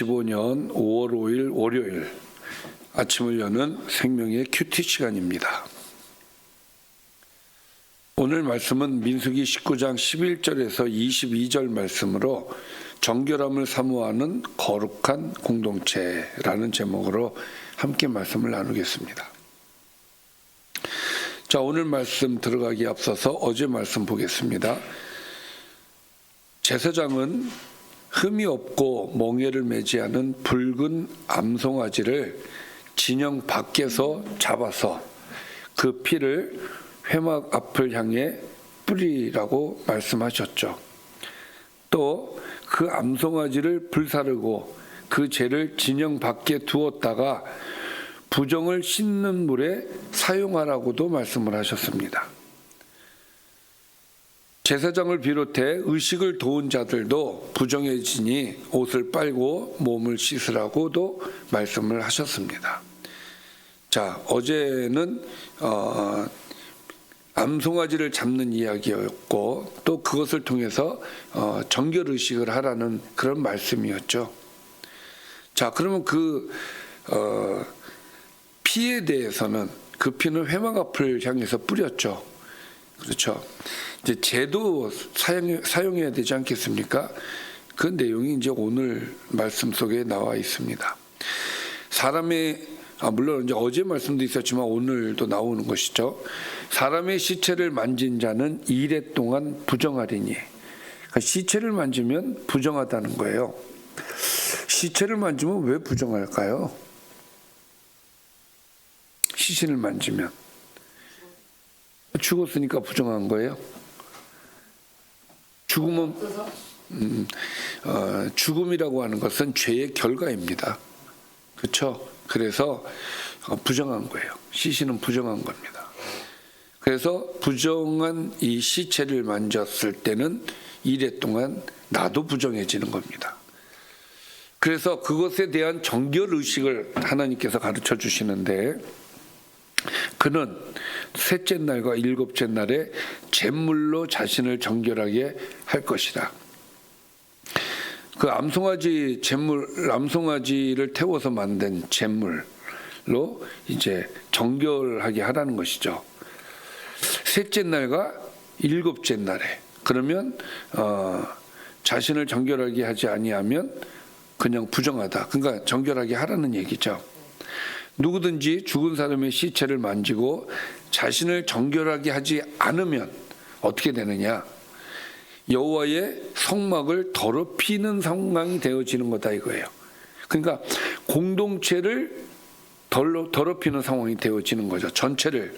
2025년 5월 5일 월요일 아침을 여는 생명의 큐티 시간입니다. 오늘 말씀은 민수기 19장 11절에서 22절 말씀으로 정결함을 사모하는 거룩한 공동체라는 제목으로 함께 말씀을 나누겠습니다. 자, 오늘 말씀 들어가기 앞서서 어제 말씀 보겠습니다. 제사장은 흠이 없고 멍에를 매지 않은 붉은 암송아지를 진영 밖에서 잡아서 그 피를 회막 앞을 향해 뿌리라고 말씀하셨죠. 또 그 암송아지를 불사르고 그 죄를 진영 밖에 두었다가 부정을 씻는 물에 사용하라고도 말씀을 하셨습니다. 제사장을 비롯해 의식을 도운 자들도 부정해지니 옷을 빨고 몸을 씻으라고도 말씀을 하셨습니다. 자, 어제는 어, 암송아지를 잡는 이야기였고 또 그것을 통해서 어, 정결 의식을 하라는 그런 말씀이었죠. 자, 그러면 그 어, 피에 대해서는 그 피는 회막 앞을 향해서 뿌렸죠. 그렇죠. 이제 제도 사용, 사용해야 되지 않겠습니까? 그 내용이 이제 오늘 말씀 속에 나와 있습니다. 사람의 아, 물론 이제 어제 말씀도 있었지만 오늘도 나오는 것이죠. 사람의 시체를 만진 자는 이래 동안 부정하리니. 그러니까 시체를 만지면 부정하다는 거예요. 시체를 만지면 왜 부정할까요? 시신을 만지면 죽었으니까 부정한 거예요. 죽음은 음, 어, 죽음이라고 하는 것은 죄의 결과입니다. 그렇죠? 그래서 어, 부정한 거예요. 시신은 부정한 겁니다. 그래서 부정한 이 시체를 만졌을 때는 이래 동안 나도 부정해지는 겁니다. 그래서 그것에 대한 정결 의식을 하나님께서 가르쳐 주시는데 그는 셋째 날과 일곱째 날에 잿물로 자신을 정결하게 할 것이다. 그 암송아지 잿물 암송아지를 태워서 만든 잿물로 이제 정결하게 하라는 것이죠. 셋째 날과 일곱째 날에 그러면 어, 자신을 정결하게 하지 아니하면 그냥 부정하다. 그러니까 정결하게 하라는 얘기죠. 누구든지 죽은 사람의 시체를 만지고 자신을 정결하게 하지 않으면 어떻게 되느냐? 여호와의 성막을 더럽히는 상황이 되어지는 거다 이거예요. 그러니까 공동체를 더럽히는 상황이 되어지는 거죠. 전체를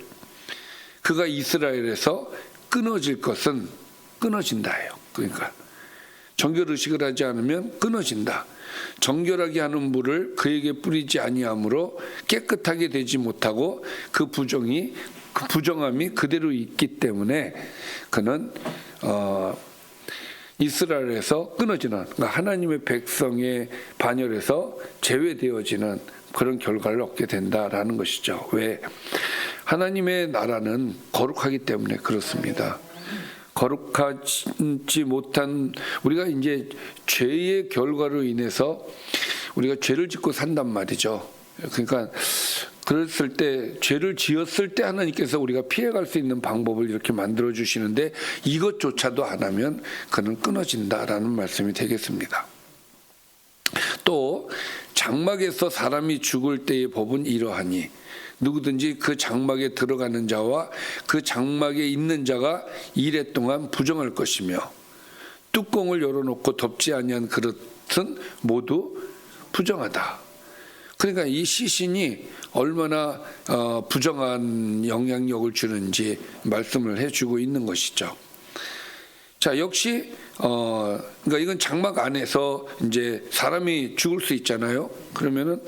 그가 이스라엘에서 끊어질 것은 끊어진다예요. 그러니까 정결 의식을 하지 않으면 끊어진다. 정결하게 하는 물을 그에게 뿌리지 아니하므로 깨끗하게 되지 못하고 그 부정이 그 부정함이 그대로 있기 때문에 그는 어, 이스라엘에서 끊어지는 그러니까 하나님의 백성의 반열에서 제외되어지는 그런 결과를 얻게 된다라는 것이죠. 왜 하나님의 나라는 거룩하기 때문에 그렇습니다. 거룩하지 못한 우리가 이제 죄의 결과로 인해서 우리가 죄를 짓고 산단 말이죠. 그러니까 그랬을 때 죄를 지었을 때 하나님께서 우리가 피해갈 수 있는 방법을 이렇게 만들어 주시는데 이것조차도 안 하면 그는 끊어진다라는 말씀이 되겠습니다. 또 장막에서 사람이 죽을 때의 법은 이러하니 누구든지 그 장막에 들어가는 자와 그 장막에 있는 자가 이래 동안 부정할 것이며 뚜껑을 열어놓고 덮지 아니한 그릇은 모두 부정하다. 그러니까 이 시신이 얼마나 어, 부정한 영향력을 주는지 말씀을 해주고 있는 것이죠. 자 역시 어 그러니까 이건 장막 안에서 이제 사람이 죽을 수 있잖아요. 그러면은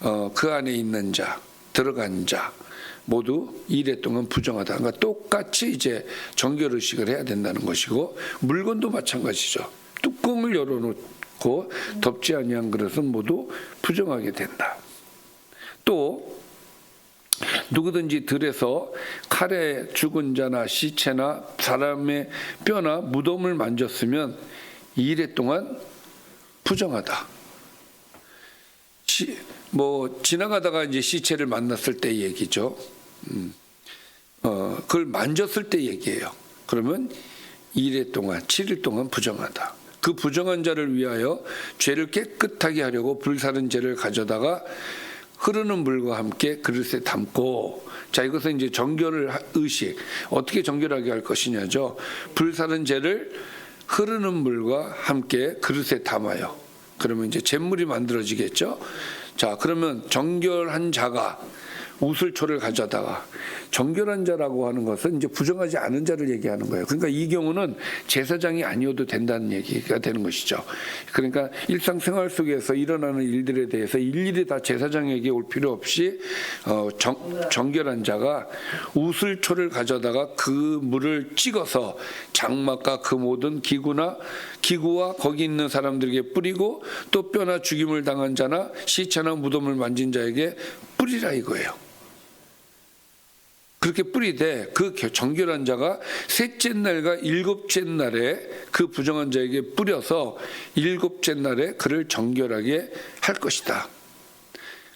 어 그 안에 있는 자 들어간 자 모두 이래 동안 부정하다. 그러니까 똑같이 이제 정결 의식을 해야 된다는 것이고 물건도 마찬가지죠. 뚜껑을 열어놓고 덮지 아니한 그릇은 모두 부정하게 된다. 또 누구든지 들에서 칼에 죽은 자나 시체나 사람의 뼈나 무덤을 만졌으면 이래 동안 부정하다. 시, 뭐 지나가다가 이제 시체를 만났을 때 얘기죠. 음. 어, 그걸 만졌을 때 얘기예요. 그러면 2일 동안, 7일 동안 부정하다. 그 부정한 자를 위하여 죄를 깨끗하게 하려고 불사른 죄를 가져다가 흐르는 물과 함께 그릇에 담고 자 이것은 이제 정결을 하- 의식 어떻게 정결하게 할 것이냐죠. 불사른 죄를 흐르는 물과 함께 그릇에 담아요. 그러면 이제 잿물이 만들어지겠죠. 자 그러면 정결한 자가 우슬초를 가져다가 정결한 자라고 하는 것은 이제 부정하지 않은 자를 얘기하는 거예요. 그러니까 이 경우는 제사장이 아니어도 된다는 얘기가 되는 것이죠. 그러니까 일상생활 속에서 일어나는 일들에 대해서 일일이 다 제사장에게 올 필요 없이 어, 정, 정결한 자가 우슬초를 가져다가 그 물을 찍어서 장막과 그 모든 기구나 기구와 거기 있는 사람들에게 뿌리고 또 뼈나 죽임을 당한 자나 시체나 무덤을 만진 자에게 뿌리라 이거예요. 그렇게 뿌리되 그 겨- 정결한 자가 셋째 날과 일곱째 날에 그 부정한 자에게 뿌려서 일곱째 날에 그를 정결하게 할 것이다.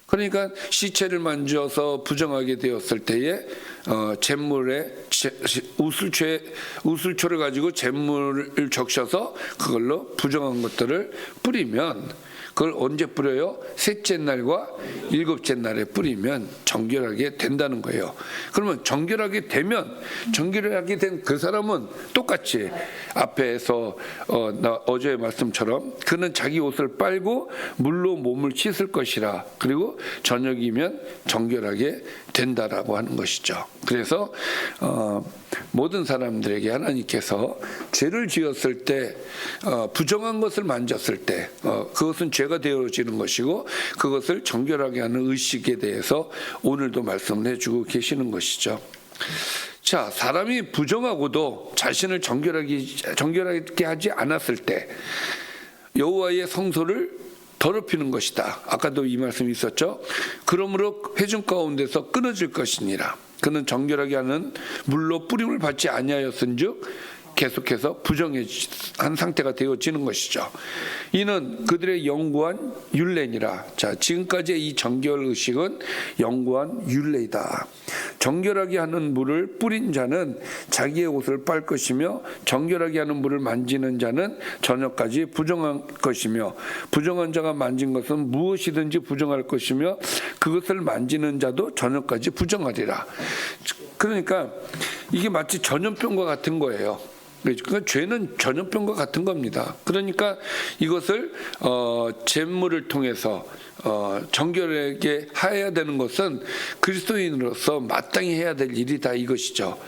그러니까 시체를 만져서 부정하게 되었을 때에 어, 잿물에 제- 우슬초에 우슬초를 가지고 잿물을 적셔서 그걸로 부정한 것들을 뿌리면 그걸 언제 뿌려요? 셋째 날과 일곱째 날에 뿌리면 정결하게 된다는 거예요. 그러면 정결하게 되면 정결하게 된 그 사람은 똑같이 앞에서 어, 나 어제의 말씀처럼 그는 자기 옷을 빨고 물로 몸을 씻을 것이라 그리고 저녁이면 정결하게 된다라고 하는 것이죠. 그래서 어, 모든 사람들에게 하나님께서 죄를 지었을 때 어, 부정한 것을 만졌을 때 어, 그것은 죄가 되어지는 것이고 그것을 정결하게 하는 의식에 대해서 오늘도 말씀을 해주고 계시는 것이죠. 자, 사람이 부정하고도 자신을 정결하게 정결하게 하지 않았을 때 여호와의 성소를 더럽히는 것이다. 아까도 이 말씀이 있었죠. 그러므로 회중 가운데서 끊어질 것이니라. 그는 정결하게 하는 물로 뿌림을 받지 아니하였은즉 계속해서 부정한 상태가 되어지는 것이죠. 이는 그들의 영구한 율례니라. 자, 지금까지의 이 정결 의식은 영구한 율례이다. 정결하게 하는 물을 뿌린 자는 자기의 옷을 빨 것이며 정결하게 하는 물을 만지는 자는 저녁까지 부정한 것이며 부정한 자가 만진 것은 무엇이든지 부정할 것이며 그것을 만지는 자도 저녁까지 부정하리라. 그러니까 이게 마치 전염병과 같은 거예요. 그러니까 죄는 전염병과 같은 겁니다. 그러니까 이것을 어, 잿물을 통해서 어, 정결하게 해야 되는 것은 그리스도인으로서 마땅히 해야 될 일이다 이것이죠.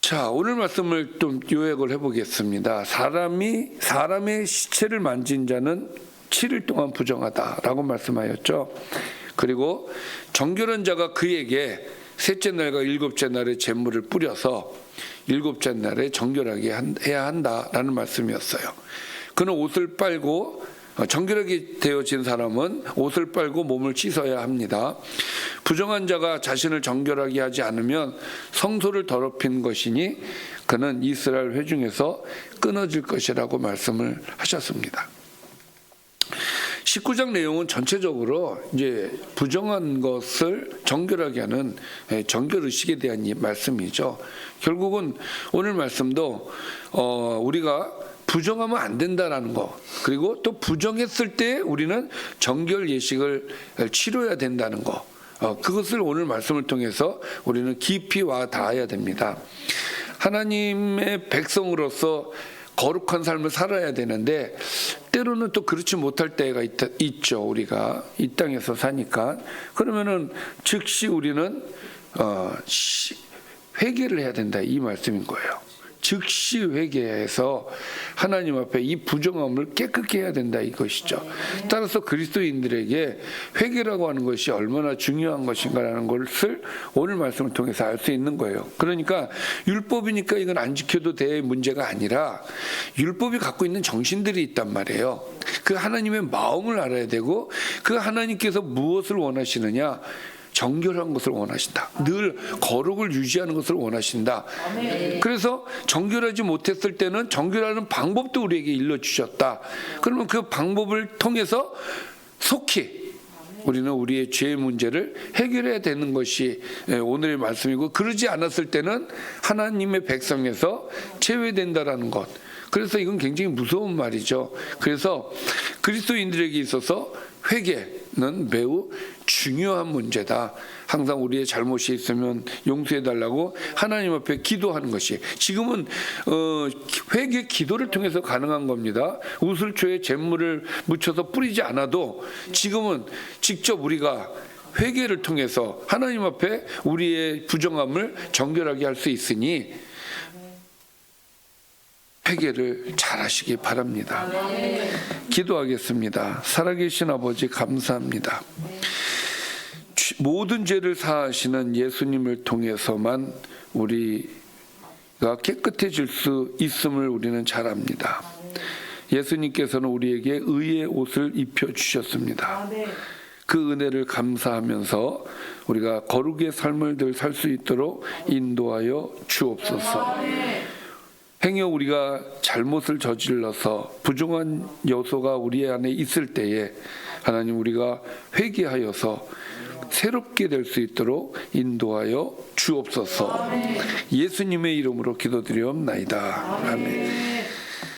자, 오늘 말씀을 좀 요약을 해보겠습니다. 사람이 사람의 시체를 만진 자는 7일 동안 부정하다라고 말씀하였죠. 그리고 정결한 자가 그에게 셋째 날과 일곱째 날에 재물을 뿌려서 일곱째 날에 정결하게 한- 해야 한다라는 말씀이었어요. 그는 옷을 빨고 어, 정결하게 되어진 사람은 옷을 빨고 몸을 씻어야 합니다. 부정한 자가 자신을 정결하게 하지 않으면 성소를 더럽힌 것이니 그는 이스라엘 회중에서 끊어질 것이라고 말씀을 하셨습니다. 19장 내용은 전체적으로 이제 부정한 것을 정결하게 하는 예, 정결 의식에 대한 이 말씀이죠. 결국은 오늘 말씀도 어, 우리가 부정하면 안 된다라는 거 그리고 또 부정했을 때 우리는 정결 예식을 치러야 된다는 거 어, 그것을 오늘 말씀을 통해서 우리는 깊이 와 닿아야 됩니다. 하나님의 백성으로서 거룩한 삶을 살아야 되는데 때로는 또 그렇지 못할 때가 있, 있죠 우리가 이 땅에서 사니까 그러면은 즉시 우리는 어, 시- 회개를 해야 된다 이 말씀인 거예요. 즉시 회개해서 하나님 앞에 이 부정함을 깨끗게 해야 된다 이것이죠. 따라서 그리스도인들에게 회개라고 하는 것이 얼마나 중요한 것인가라는 것을 오늘 말씀을 통해서 알 수 있는 거예요. 그러니까 율법이니까 이건 안 지켜도 될 문제가 아니라 율법이 갖고 있는 정신들이 있단 말이에요. 그 하나님의 마음을 알아야 되고 그 하나님께서 무엇을 원하시느냐 정결한 것을 원하신다. 늘 거룩을 유지하는 것을 원하신다. 그래서 정결하지 못했을 때는 정결하는 방법도 우리에게 일러 주셨다. 그러면 그 방법을 통해서 속히 우리는 우리의 죄의 문제를 해결해야 되는 것이 예, 오늘의 말씀이고 그러지 않았을 때는 하나님의 백성에서 제외된다라는 것. 그래서 이건 굉장히 무서운 말이죠. 그래서 그리스도인들에게 있어서 회개는 매우 중요한 문제다. 항상 우리의 잘못이 있으면 용서해 달라고 하나님 앞에 기도하는 것이 지금은 어, 회개 기도를 통해서 가능한 겁니다. 우슬초에 잿물을 묻혀서 뿌리지 않아도 지금은 직접 우리가 회개를 통해서 하나님 앞에 우리의 부정함을 정결하게 할 수 있으니 회개를 잘 하시기 바랍니다. 기도하겠습니다. 살아계신 아버지 감사합니다. 죄- 모든 죄를 사하시는 예수님을 통해서만 우리가 깨끗해질 수 있음을 우리는 잘 압니다. 예수님께서는 우리에게 의의 옷을 입혀 주셨습니다. 그 은혜를 감사하면서 우리가 거룩의 삶을 늘 살 수 있도록 인도하여 주옵소서. 행여 우리가 잘못을 저질러서 부정한 요소가 우리 안에 있을 때에 하나님 우리가 회개하여서 새롭게 될 수 있도록 인도하여 주옵소서. 예수님의 이름으로 기도드리옵나이다. 아멘.